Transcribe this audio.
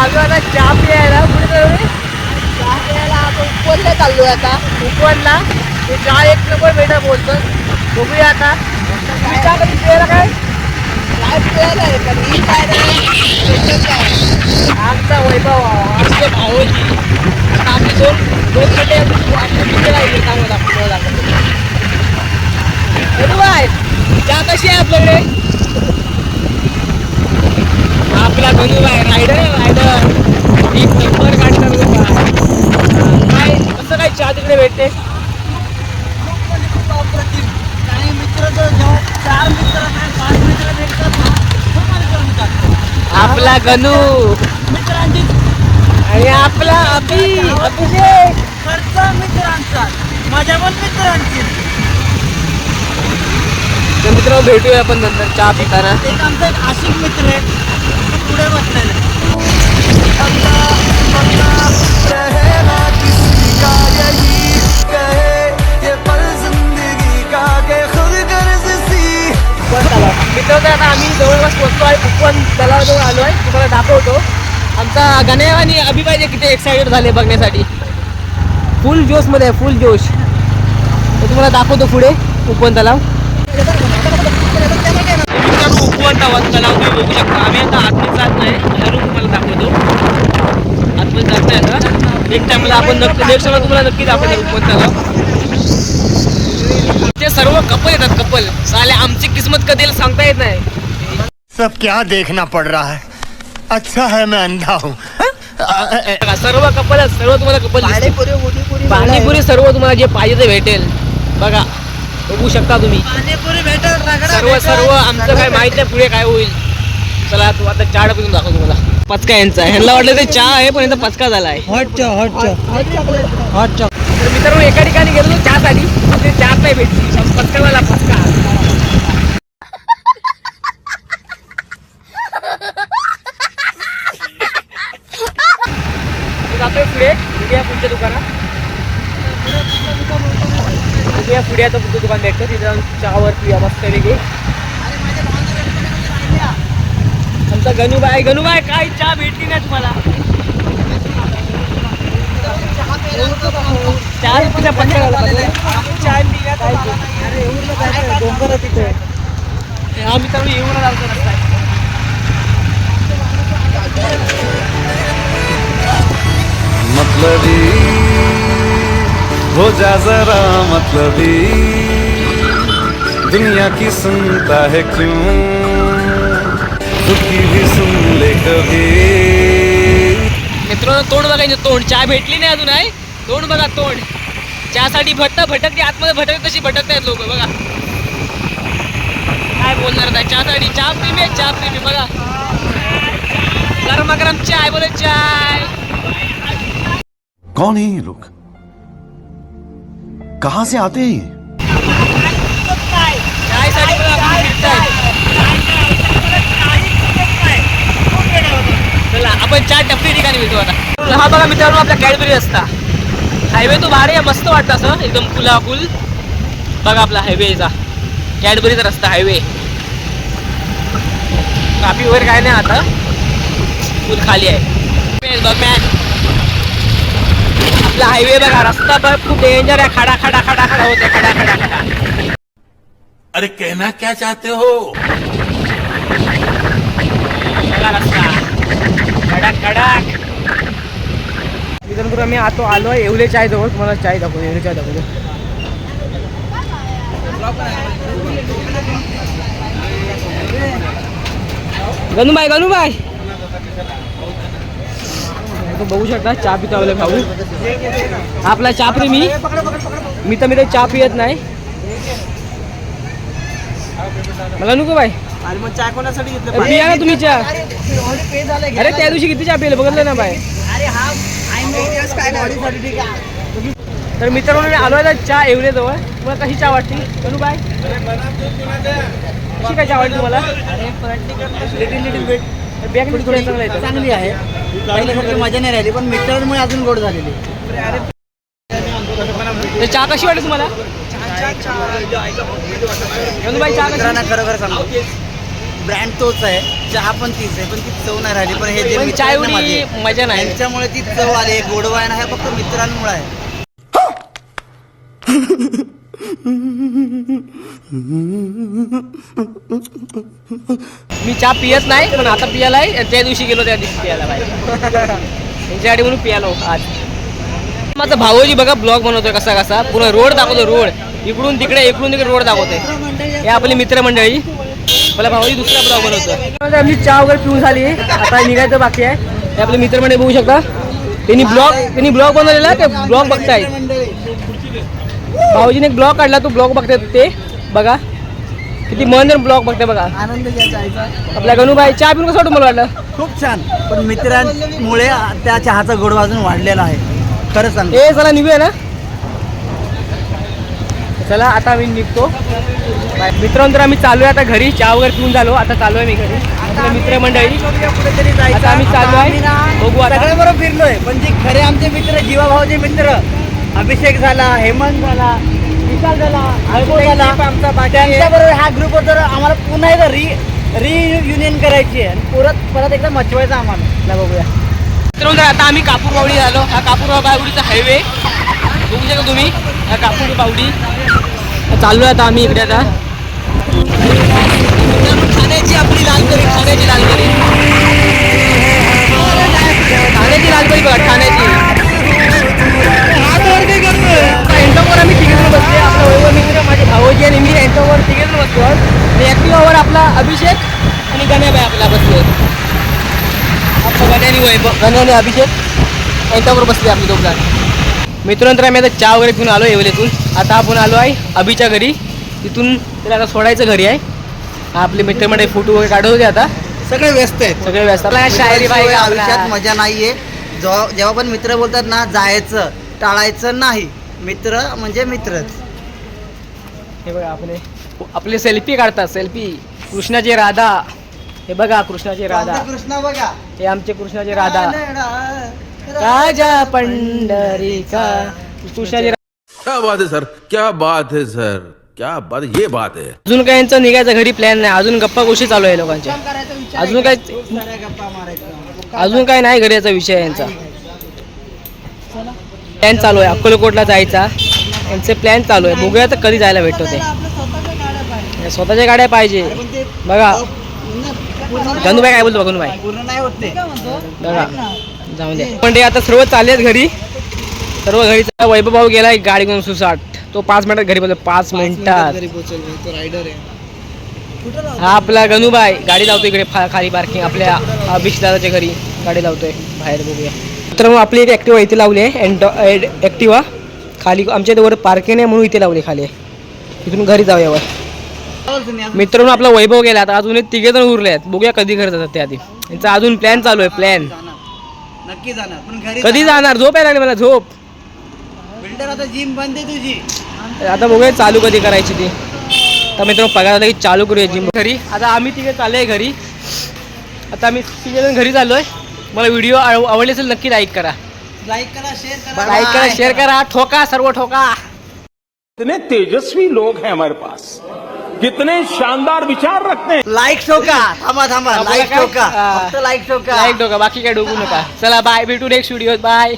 आता चहा प्यायला पुढे चहा प्यायला आपण उपवनला चाललोय आता. उपवनला ते चहा एक नंबर भेटा बोलतो बघूया आता. चहा कधी प्यायला काय? काय प्यायला आहे? का मी काय आमचा वैभव आमचे भावोजी आता आम्ही दोन दोन गटे आपल्या राहिले चांगलं दाखवलं दाखवतो बाय चहा कशी आहे आपल्याकडे हा आपला गणूबाई रायडर आहे रायडर एक नंबर काढतात बाबा काय कसं काय काही मित्र जेव्हा चार मित्र पाच मित्र भेटतात. आपला गणू मित्रांची आणि आपला अभि अभिषेक खर्च मित्रांचा मजा पण मित्रांची तर मित्रांनो भेटूया आपण नंतर चहा पिताना एक आमचा एक आशिक मित्र आहे तो पुढे बसलेला रहना किसी का यही आहे उपवन तलावाजवळ आलो आहे तुम्हाला दाखवतो. आमचा गण्या आणि अभिपाहिजे किती एक्सायटेड झाले बघण्यासाठी. फुल जोशमध्ये आहे फुल जोश. तर तुम्हाला दाखवतो पुढे उपवन तलाव. उपवन तलाव तलाव तुम्ही बघू शकता. आम्ही आता आतमध्ये जात नाही. बाहेरून तुम्हाला दाखवतो. आतमध्ये जात नाही आता. नेक्स्ट टाइमला आपण नक्की नेक्स्ट टाइमला तुम्हाला नक्की दाखवतो उपवन तलाव. ते सर्व कपल येतात कपल चालेल आमची किस्मत कधी सांगता येत नाही. सब क्या देखना पड़ रहा है। अच्छा है मैं अंधा हूँ। सर्व कपल सर्व तुम्हाला कपल पाणीपुरी सर्व तुम्हाला जे पाहिजे ते भेटेल. बघा बघू शकता तुम्ही. पाणीपुरी भेटल रगडा सर्व भेटल, सर्व आमचं काय माहीत नाही पुढे काय होईल. चला तू आता चार पिऊन दाखव तुम्हाला. पचका यांचा आहे. ह्यांना वाटलं ते चहा आहे पण यांचा पचका झाला आहे. हॉट चॉ हॉट चॉ हॉट चॉ तर मित्रांनो एका ठिकाणी गेलो चहासाठी. ते चहा नाही भेटली. पचका झाला पचका मी जातोय पुढे पुढे पुढच्या दुकानात. बघूया पुढे आता पुढचं दुकान भेटतं. तिथे जाऊन चहावर पिया मस्त वेगळी आमचा गणूबाई गणूबाई काय चहा भेटली नाही तुम्हाला. चहा पिण्या पत्ता चहा डोंगर तिथे. हा मित्रांनो येऊन लावतो रस्ता मतलबी. हो जा जरा मतलबी. दुनिया की सुनता है क्यों? खुद की भी सुन ले कभी. मित्रांनो तोंड बघायचं तोंड. चहा भेटली नाही अजून आहे तोंड बघा तोंड. चहासाठी भटक भटकते आतमध्ये भटक तशी भटकत आहेत लोक बघा. काय बोलणार आता? चहासाठी चहा प्रेमी आहे चहा प्रेमी बघा. गरमागरम चाय बोले चाय कौन है ये लोग? कहां से आते हैं ये? आपण चार टप्पी ठिकाणी भेटू आता. हा बघा मित्रांनो आपला कॅडबरी रस्ता. हायवे तो भारी आहे मस्त वाटतं असं. एकदम फुला फुल बघा आपला हायवेचा कॅडबरीचा रस्ता हायवे कापी वगैरे काय नाही आता. फुल खाली आहे. बघ मॅन आपला हायवे बघा रस्ता बघ खूप डेंजर आहे. खडा खडा खडा खडा होते खडा खडा खडा. अरे कहना क्या चाहते हो? बघा रस्ता. कडक कडक मित्रांनो आम्ही आतो आलो येवले चाय जवळ. तुम्हाला चाय दाखवतो येवले चाय दाखवतो. गणूबाई गणूबाई. तो बघू शकता चहा पितो आपला भाऊ. आपला चहा प्रेमी. मी तर मी तर चहा पियत नाही. मला नको मग चहा कोणासाठी पिया ना तुम्ही चहा. अरे त्या दिवशी किती चहा पिले बघितलं ना बाय हा तर मित्रांनो मी आलो आहे चहा एवढे जवळ. तुम्हाला कशी चहा वाटली? करू बाय कशी काय चहा वाटली तुम्हाला? लिटिल लिटिल बेट बॅग थोडी चांगली आहे. पहिल्यासारखी मजा नाही राहिली पण मित्रांमुळे अजून गोड झालेली. तर चहा कशी वाटली तुम्हाला? गणूबाई चहा मित्रांना खरोखर सांगतो ब्रँड तोच आहे. चहा पण तीच आहे पण ती चव नाही राहिली. पण हे जे चाय एवढी मजा नाही. त्यांच्यामुळे ती चव आली. आहे. गोडवा आहे ना हे फक्त मित्रांमुळे आहे. मी चहा पियत नाही पण आता पियाला आहे आणि त्या दिवशी गेलो त्या दिवशी पियाला त्यांच्यासाठी म्हणून पियालो आज. माझा भाऊजी बघा ब्लॉग बनवतोय कसा कसा. पूर्ण रोड दाखवतो रोड. इकडून तिकडे इकडून तिकडे रोड दाखवतोय. हे आपली मित्रमंडळी. मला भाऊजी दुसरा ब्लॉग बनवतो आमची चहा वगैरे पिऊन झाली. आता निघायचं बाकी आहे. हे आपले मित्रमंडळी बघू शकता. त्यांनी ब्लॉग त्यांनी ब्लॉग बनवलेला ते ब्लॉग बघताय. भाऊजीने एक ब्लॉग काढला तो ब्लॉग बघतायत ते. बघा. किती मन ब्लॉग बघताय बघा. आनंद घ्या चायचा. आपल्या गणूबाई चहा पिऊन कसं मला वाटलं? खूप छान. पण मित्रांमुळे त्या चहाचा गोडवा अजून वाढलेला आहे. खरं सांग ए चला निघूया ना. चला आता आम्ही निघतो. मित्रांनो तर आम्ही चालू आहे. आता घरी चहा वगैरे पिऊन झालो. आता चालू आहे मी घरी. आपले मित्रमंडळी. कुठेतरी जायचं. आता आम्ही चालू आहे. बघू आता. सगळ्याबरोबर फिरलोय. पण जे खरे आमचे मित्र जीवाभाऊचे मित्र अभिषेक झाला हेमंत झाला झाला झाला त्यांच्याबरोबर हा ग्रुप जर आम्हाला पुन्हा एकदा री रियुनियन करायची आहे आणि परत परत एकदा मचवायचं आम्हाला. बघूया. मित्रांनो तर आता आम्ही कापूर बावडी झालो हा कापूर बावडीचा हायवे बघू शकता तुम्ही हा कापूर बावडी चाललो आहे आता आम्ही इकडे आता. ठाण्याची आपली लालकरी ठाण्याची लालकरी. ठाण्याची लालकरी बघा ठाण्याची. आम्ही तिघेजण बसले आपला वैभव मित्र माझे भाऊजी आणि मी एंटोवर तिघेजण बसलो आणि ॲक्टिवावर आपला अभिषेक आणि गण्याबाई आपला बसले गण्याने अभिषेक. यांच्यावर बसले आपले दोघ मित्रांनो तर आम्ही आता चहा वगैरे पिऊन आलो येवलेतून. आता आपण आलो आहे अभिच्या घरी. तिथून त्याला आता सोडायचं घरी आहे. आपले मित्रमंडळी फोटो वगैरे काढत होते आता. सगळे व्यस्त आहेत. सगळे व्यस्त. शायरी. आयुष्यात मजा नाहीये. जेव्हा जेव्हा पण मित्र बोलतात ना जायचं टाळायचं नाही. मित्र म्हणजे मित्रच. हे बघा आपले आपले सेल्फी काढतात. सेल्फी कृष्णाची राधा. हे बघा कृष्णाची राधा. कृष्णा बघा. हे आमचे कृष्णाचे राधा. राजा पंढरीका. कृष्णाची क्या बात है सर? क्या बात है सर? क्या बात ये बात है। अजून काय यांचं निघायचं घरी प्लॅन नाही. अजून गप्पा गोष्टी चालू आहे लोकांच्या. अजून काय गप्पा मारायचं. अजून काय नाही घरी याचा विषय यांचा. प्लॅन चालू आहे. अक्कलकोटला जायचा. यांचे प्लॅन चालू आहे. बघूया तर कधी जायला भेटतो ते. स्वतःच्या गाड्या पाहिजे. बघा. गणूबाई काय बोलतो बघा. गणूबाई जाऊ दे. पण ते आता सर्व चालले घरी. सर्व घरी. वैभव भाऊ गेलाय गाडी घेऊन सुसाट. तो पाच मिनिटात घरी बोलतो पाच मिनिटात घरी पोहोचेल. तो रायडर आहे. हा आपला गणूबाई गाडी लावतो इकडे खाली पार्किंग आपल्या अभिष दादाच्या घरी. गाडी लावतोय. बाहेर बघूया. तर मग आपली एक ॲक्टिवा इथे लावली आहे. अँड ॲक्टिवा खाली आमच्या इथे वर पार्किंग आहे म्हणून इथे लावली खाली इथून घरी जाऊया वर. मित्रांनो आपला वैभव गेला. आता अजून एक तिघे जण उरले आहेत. बघूया कधी घरी जातात ते आधी. यांचा अजून प्लॅन चालू आहे प्लॅन नक्की जाणार. पण घरी कधी जाणार. झोप यायला लागली मला झोप. बिल्डर आता जिम बंद आहे तुझी. आता बघूया चालू कधी करायची ती. तर मित्रांनो पगार आला की चालू करूया जिम घरी. आता आम्ही तिघे चाललोय घरी. आता आम्ही तिघे जण घरी चाललोय. मला व्हिडिओ आवडले असेल नक्की लाईक करा. लाईक करा शेअर करा. लाईक करा शेअर करा. ठोका सर्व ठोका. कितने तेजस्वी लोग हैं हमारे पास। कितने शानदार विचार रखते हैं। लाईक ठोका थांबा थांबा। आपल्याला लाईक काय? ठोका हा. फक्त लाईक ठोका लाईक ठोका बाकी काय डोकू नका. चला बाय भेटू नेक्स्ट व्हिडिओ बाय